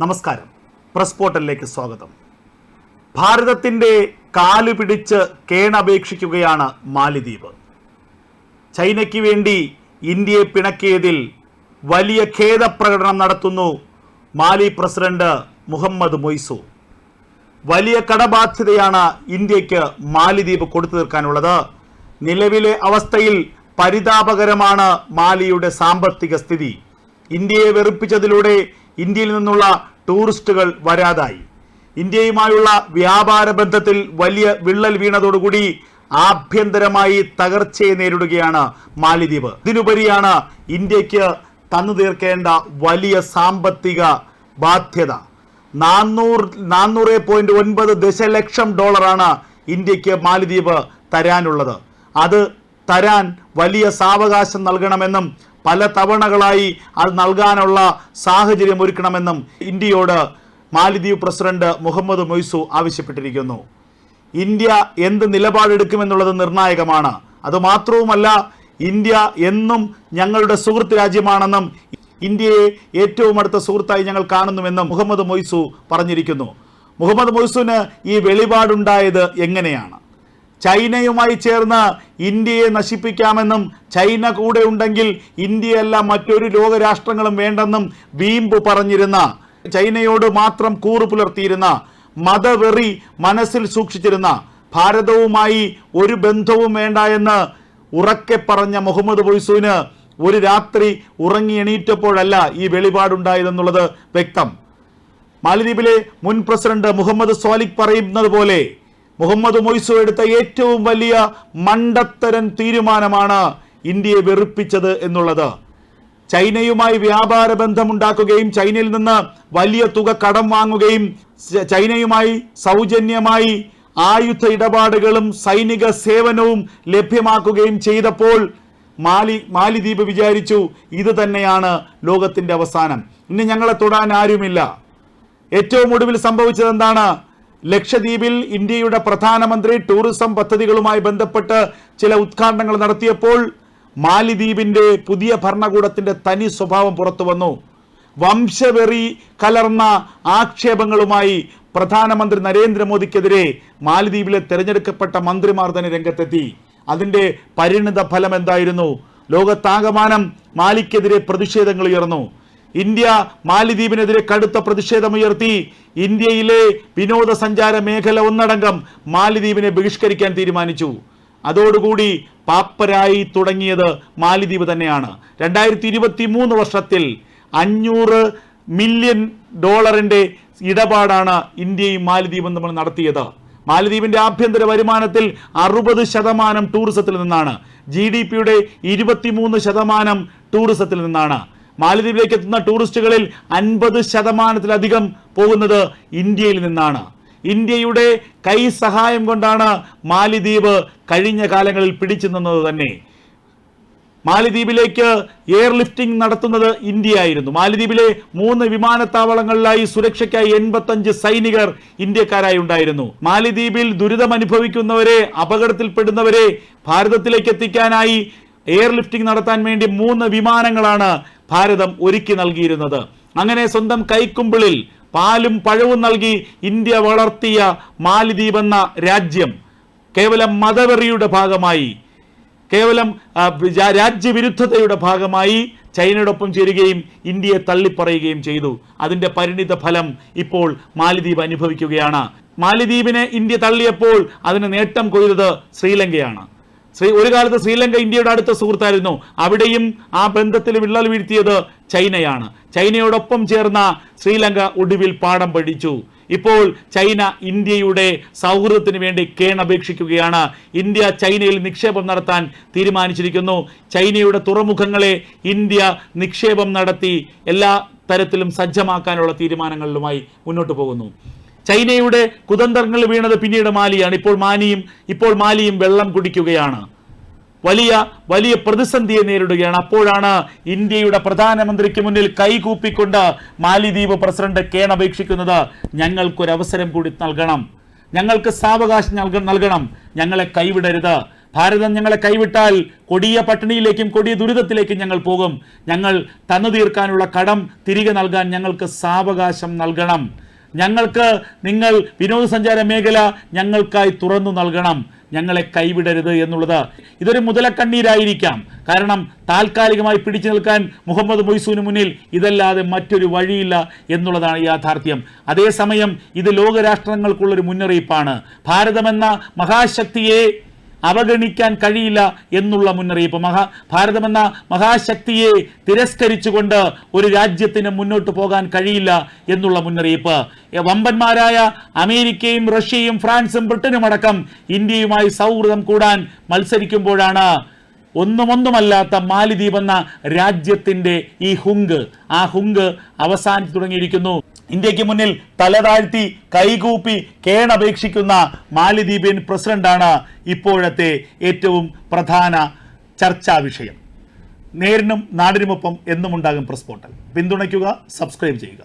നമസ്കാരം. പ്രസ് പോർട്ടലിലേക്ക് സ്വാഗതം. ഭാരതത്തിന്റെ കാൽ പിടിച്ച് കേണപേക്ഷിക്കുകയാണ് മാലിദ്വീപ്. ചൈനയ്ക്ക് വേണ്ടി ഇന്ത്യയെ പിണക്കിയതിൽ വലിയ ഖേദപ്രകടനം നടത്തുന്നു മാലി പ്രസിഡന്റ് മുഹമ്മദ് മൊയ്സു വലിയ കടബാധ്യതയാണ് ഇന്ത്യയ്ക്ക് മാലിദ്വീപ് കൊടുത്തു തീർക്കാനുള്ളത്. നിലവിലെ അവസ്ഥയിൽ പരിതാപകരമാണ് മാലിയുടെ സാമ്പത്തിക സ്ഥിതി. ഇന്ത്യയെ വെറുപ്പിച്ചതിലൂടെ ഇന്ത്യയിൽ നിന്നുള്ള ടൂറിസ്റ്റുകൾ വരാതായി. ഇന്ത്യയുമായുള്ള വ്യാപാര ബന്ധത്തിൽ വലിയ വിള്ളൽ വീണതോടുകൂടി ആഭ്യന്തരമായി തകർച്ചയെ നേരിടുകയാണ് മാലിദ്വീപ്. ഇതിനുപരിയാണ് ഇന്ത്യയ്ക്ക് തന്നു തീർക്കേണ്ട വലിയ സാമ്പത്തിക ബാധ്യത. നാനൂറ് നാനൂറ് പോയിന്റ് ഒൻപത് ദശലക്ഷം ഡോളറാണ് ഇന്ത്യയ്ക്ക് മാലിദ്വീപ് തരാനുള്ളത്. അത് തരാൻ വലിയ സാവകാശം നൽകണമെന്നും പല തവണകളായി അത് നൽകാനുള്ള സാഹചര്യം ഒരുക്കണമെന്നും ഇന്ത്യയോട് മാലിദ്വീപ് പ്രസിഡന്റ് മുഹമ്മദ് മൊയ്സു ആവശ്യപ്പെട്ടിരിക്കുന്നു. ഇന്ത്യ എന്ത് നിലപാടെടുക്കുമെന്നുള്ളത് നിർണായകമാണ്. അതുമാത്രവുമല്ല ഇന്ത്യ എന്നും ഞങ്ങളുടെ സുഹൃത്ത് രാജ്യമാണെന്നും ഇന്ത്യയെ ഏറ്റവും അടുത്ത സുഹൃത്തായി ഞങ്ങൾ കാണുന്നുവെന്നും മുഹമ്മദ് മൊയ്സു പറഞ്ഞിരിക്കുന്നു. മുഹമ്മദ് മൊയ്സുവിന് ഈ വെളിപാടുണ്ടായത് എങ്ങനെയാണ്? ചൈനയുമായി ചേർന്ന് ഇന്ത്യയെ നശിപ്പിക്കാമെന്നും ചൈന കൂടെ ഉണ്ടെങ്കിൽ ഇന്ത്യയല്ല മറ്റൊരു ലോകരാഷ്ട്രങ്ങളും വേണ്ടെന്നും വീമ്പ് പറഞ്ഞിരുന്ന ചൈനയോട് മാത്രം കൂറു പുലർത്തിയിരുന്ന മതവെറി മനസ്സിൽ സൂക്ഷിച്ചിരുന്ന ഭാരതവുമായി ഒരു ബന്ധവും വേണ്ട എന്ന് ഉറക്കെ പറഞ്ഞ മുഹമ്മദ് ബൊയ്സുവിന് ഒരു രാത്രി ഉറങ്ങി എണീറ്റപ്പോഴല്ല ഈ വെളിപാടുണ്ടായതെന്നുള്ളത് വ്യക്തം. മാലദ്വീപിലെ മുൻ പ്രസിഡന്റ് മുഹമ്മദ് സ്വാലിക് പറയുന്നത് പോലെ മുഹമ്മദ് മൊയ്സു എടുത്ത ഏറ്റവും വലിയ മണ്ടത്തരൻ തീരുമാനമാണ് ഇന്ത്യയെ വെറുപ്പിച്ചത് എന്നുള്ളത്. ചൈനയുമായി വ്യാപാര ബന്ധമുണ്ടാക്കുകയും ചൈനയിൽ നിന്ന് വലിയ തുക കടം വാങ്ങുകയും ചൈനയുമായി സൗജന്യമായി ആയുധ ഇടപാടുകളും സൈനിക സേവനവും ലഭ്യമാക്കുകയും ചെയ്തപ്പോൾ മാലി മാലിദ്വീപ് വിചാരിച്ചു ഇത് തന്നെയാണ് ലോകത്തിന്റെ അവസാനം. ഇനി ഞങ്ങളെ തൊടാൻ ആരുമില്ല. ഏറ്റവും ഒടുവിൽ സംഭവിച്ചത് എന്താണ് ലക്ഷദ്വീപിൽ ഇന്ത്യയുടെ പ്രധാനമന്ത്രി ടൂറിസം പദ്ധതികളുമായി ബന്ധപ്പെട്ട് ചില ഉദ്ഘാടനങ്ങൾ നടത്തിയപ്പോൾ മാലിദ്വീപിന്റെ പുതിയ ഭരണകൂടത്തിന്റെ തനി സ്വഭാവം പുറത്തു വന്നു. വംശവെറി കലർന്ന ആക്ഷേപങ്ങളുമായി പ്രധാനമന്ത്രി നരേന്ദ്രമോദിക്കെതിരെ മാലിദ്വീപിലെ തെരഞ്ഞെടുക്കപ്പെട്ട മന്ത്രിമാർ തന്നെ രംഗത്തെത്തി. അതിന്റെ പരിണിത ഫലം എന്തായിരുന്നു? ലോകത്താകമാനം മാലിക്കെതിരെ പ്രതിഷേധങ്ങൾ ഉയർന്നു. ഇന്ത്യ മാലിദ്വീപിനെതിരെ കടുത്ത പ്രതിഷേധമുയർത്തി ഇന്ത്യയിലെ വിനോദസഞ്ചാര മേഖല ഒന്നടങ്കം മാലിദ്വീപിനെ ബഹിഷ്കരിക്കാൻ തീരുമാനിച്ചു. അതോടുകൂടി പാപ്പരായി തുടങ്ങിയത് മാലിദ്വീപ് തന്നെയാണ്. രണ്ടായിരത്തി ഇരുപത്തി മൂന്ന് വർഷത്തിൽ അഞ്ഞൂറ് മില്യൺ ഡോളറിന്റെ ഇടപാടാണ് ഇന്ത്യയും മാലിദ്വീപും നമ്മൾ നടത്തിയത്. മാലദ്വീപിന്റെ ആഭ്യന്തര വരുമാനത്തിൽ അറുപത് ശതമാനം ടൂറിസത്തിൽ നിന്നാണ്. ജി ഡി പിയുടെ ഇരുപത്തിമൂന്ന് ശതമാനം ടൂറിസത്തിൽ നിന്നാണ്. മാലദ്വീപിലേക്ക് എത്തുന്ന ടൂറിസ്റ്റുകളിൽ അൻപത് ശതമാനത്തിലധികം പോകുന്നത് ഇന്ത്യയിൽ നിന്നാണ്. ഇന്ത്യയുടെ കൈ സഹായം കൊണ്ടാണ് മാലിദ്വീപ് കഴിഞ്ഞ കാലങ്ങളിൽ പിടിച്ചു നിന്നത് തന്നെ. മാലിദ്വീപിലേക്ക് എയർ ലിഫ്റ്റിംഗ് നടത്തുന്നത് ഇന്ത്യയായിരുന്നു. മാലിദ്വീപിലെ മൂന്ന് വിമാനത്താവളങ്ങളിലായി സുരക്ഷയ്ക്കായി എൺപത്തഞ്ച് സൈനികർ ഇന്ത്യക്കാരായി ഉണ്ടായിരുന്നു. മാലിദ്വീപിൽ ദുരിതം അനുഭവിക്കുന്നവരെ അപകടത്തിൽപ്പെടുന്നവരെ ഭാരതത്തിലേക്ക് എത്തിക്കാനായി എയർ ലിഫ്റ്റിംഗ് നടത്താൻ വേണ്ടി മൂന്ന് വിമാനങ്ങളാണ് ഭാരതം ഒരുക്കി നൽകിയിരുന്നത്. അങ്ങനെ സ്വന്തം കൈക്കുമ്പിളിൽ പാലും പഴവും നൽകി ഇന്ത്യ വളർത്തിയ മാലിദ്വീപ് എന്ന രാജ്യം കേവലം മതവെറിയുടെ ഭാഗമായി കേവലം രാജ്യവിരുദ്ധതയുടെ ഭാഗമായി ചൈനയോടൊപ്പം ചേരുകയും ഇന്ത്യയെ തള്ളിപ്പറയുകയും ചെയ്തു. അതിന്റെ പരിണിത ഫലം ഇപ്പോൾ മാലിദ്വീപ് അനുഭവിക്കുകയാണ്. മാലിദ്വീപിനെ ഇന്ത്യ തള്ളിയപ്പോൾ അതിന് നേട്ടം കൊയ്തത് ശ്രീലങ്കയാണ്. ശ്രീ ഒരു കാലത്ത് ശ്രീലങ്ക ഇന്ത്യയുടെ അടുത്ത സുഹൃത്തായിരുന്നു. അവിടെയും ആ ബന്ധത്തിൽ വിള്ളൽ വീഴ്ത്തിയത് ചൈനയാണ്. ചൈനയോടൊപ്പം ചേർന്ന ശ്രീലങ്ക ഒടുവിൽ പാഠം പഠിച്ചു. ഇപ്പോൾ ചൈന ഇന്ത്യയുടെ സൗഹൃദത്തിന് വേണ്ടി കേണപേക്ഷിക്കുകയാണ്. ഇന്ത്യ ചൈനയിൽ നിക്ഷേപം നടത്താൻ തീരുമാനിച്ചിരിക്കുന്നു. ചൈനയുടെ തുറമുഖങ്ങളെ ഇന്ത്യ നിക്ഷേപം നടത്തി എല്ലാ തരത്തിലും സജ്ജമാക്കാനുള്ള തീരുമാനങ്ങളിലുമായി മുന്നോട്ട് പോകുന്നു. ചൈനയുടെ കുതന്ത്രങ്ങൾ വീണത് പിന്നീട് മാലിയാണ്. ഇപ്പോൾ മാനിയും ഇപ്പോൾ മാലിയും വെള്ളം കുടിക്കുകയാണ്. വലിയ വലിയ പ്രതിസന്ധിയെ നേരിടുകയാണ്. അപ്പോഴാണ് ഇന്ത്യയുടെ പ്രധാനമന്ത്രിക്ക് മുന്നിൽ കൈകൂപ്പിക്കൊണ്ട് മാലിദ്വീപ് പ്രസിഡന്റ് കേൺ അപേക്ഷിക്കുന്നത്. ഞങ്ങൾക്കൊരവസരം കൂടി നൽകണം. ഞങ്ങൾക്ക് സാവകാശം നൽക നൽകണം. ഞങ്ങളെ കൈവിടരുത്. ഭാരതം ഞങ്ങളെ കൈവിട്ടാൽ കൊടിയ പട്ടിണിയിലേക്കും കൊടിയ ദുരിതത്തിലേക്കും ഞങ്ങൾ പോകും. ഞങ്ങൾ തന്നു തീർക്കാനുള്ള കടം തിരികെ നൽകാൻ ഞങ്ങൾക്ക് സാവകാശം നൽകണം. ഞങ്ങൾക്ക് നിങ്ങൾ വിനോദസഞ്ചാര മേഖല ഞങ്ങൾക്കായി തുറന്നു നൽകണം. ഞങ്ങളെ കൈവിടരുത് എന്നുള്ളത് ഇതൊരു മുതലക്കണ്ണീരായിരിക്കാം. കാരണം താൽക്കാലികമായി പിടിച്ചു നിൽക്കാൻ മുഹമ്മദ് മൊയ്സൂന് മുന്നിൽ ഇതല്ലാതെ മറ്റൊരു വഴിയില്ല എന്നുള്ളതാണ് യാഥാർത്ഥ്യം. അതേസമയം ഇത് ലോകരാഷ്ട്രങ്ങൾക്കുള്ളൊരു മുന്നറിയിപ്പാണ്. ഭാരതമെന്ന മഹാശക്തിയെ അവഗണിക്കാൻ കഴിയില്ല എന്നുള്ള മുന്നറിയിപ്പ്. മഹാ ഭാരതമെന്ന മഹാശക്തിയെ തിരസ്കരിച്ചുകൊണ്ട് ഒരു രാജ്യത്തിന് മുന്നോട്ട് പോകാൻ കഴിയില്ല എന്നുള്ള മുന്നറിയിപ്പ്. വമ്പന്മാരായ അമേരിക്കയും റഷ്യയും ഫ്രാൻസും ബ്രിട്ടനും അടക്കം ഇന്ത്യയുമായി സൗഹൃദം കൂടാൻ മത്സരിക്കുമ്പോഴാണ് ഒന്നുമൊന്നുമല്ലാത്ത മാലിദ്വീപ് എന്ന രാജ്യത്തിന്റെ ഈ ഹുങ്ക്. ആ ഹുങ്ക് അവസാനിച്ചു തുടങ്ങിയിരിക്കുന്നു. ഇന്ത്യയ്ക്ക് മുന്നിൽ തലതാഴ്ത്തി കൈകൂപ്പി കേണപേക്ഷിക്കുന്ന മാലിദ്വീപിയൻ പ്രസിഡന്റാണ് ഇപ്പോഴത്തെ ഏറ്റവും പ്രധാന ചർച്ചാ വിഷയം. നേരിനും നാടിനുമൊപ്പം എന്നും ഉണ്ടാകും പ്രസ് പോർട്ടൽ പിന്തുണയ്ക്കുക സബ്സ്ക്രൈബ് ചെയ്യുക.